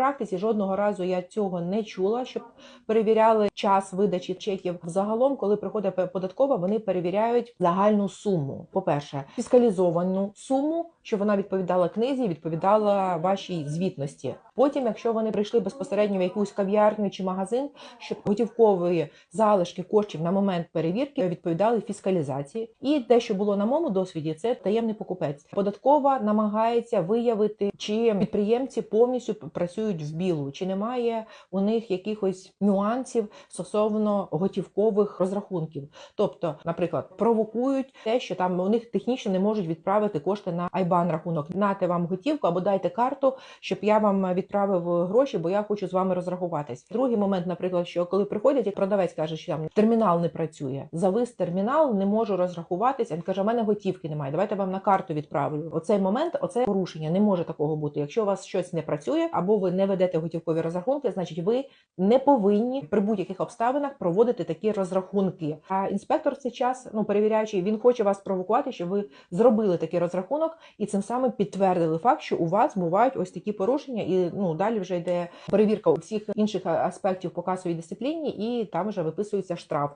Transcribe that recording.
практиці жодного разу я цього не чула, щоб перевіряли час видачі чеків. Загалом, коли приходить податкова, вони перевіряють загальну суму. По-перше, фіскалізовану суму, щоб вона відповідала книзі, відповідала вашій звітності. Потім, якщо вони прийшли безпосередньо в якусь кав'ярню чи магазин, щоб готівкові залишки коштів на момент перевірки відповідали фіскалізації. І те, що було на моєму досвіді, це таємний покупець. Податкова намагається виявити, чи підприємці повністю працюють в білу, чи немає у них якихось нюансів стосовно готівкових розрахунків. Тобто, наприклад, провокують те, що там у них технічно не можуть відправити кошти на айбан рахунок. Нате вам готівку або дайте карту, щоб я вам відправив гроші, бо я хочу з вами розрахуватись. Другий момент, наприклад, що коли приходять, і продавець каже, що там термінал не працює. Завис термінал, не можу розрахуватися. Він каже: у мене готівки немає. Давайте вам на карту відправлю. Оцей момент, оце порушення. Не може такого бути. Якщо у вас щось не працює, або ви не ведете готівкові розрахунки, значить ви не повинні при будь-яких обставинах проводити такі розрахунки. А інспектор в цей час, ну перевіряючи, він хоче вас провокувати, щоб ви зробили такий розрахунок і цим самим підтвердили факт, що у вас бувають ось такі порушення, і ну далі вже йде перевірка всіх інших аспектів по касовій дисципліні, і там вже виписується штраф.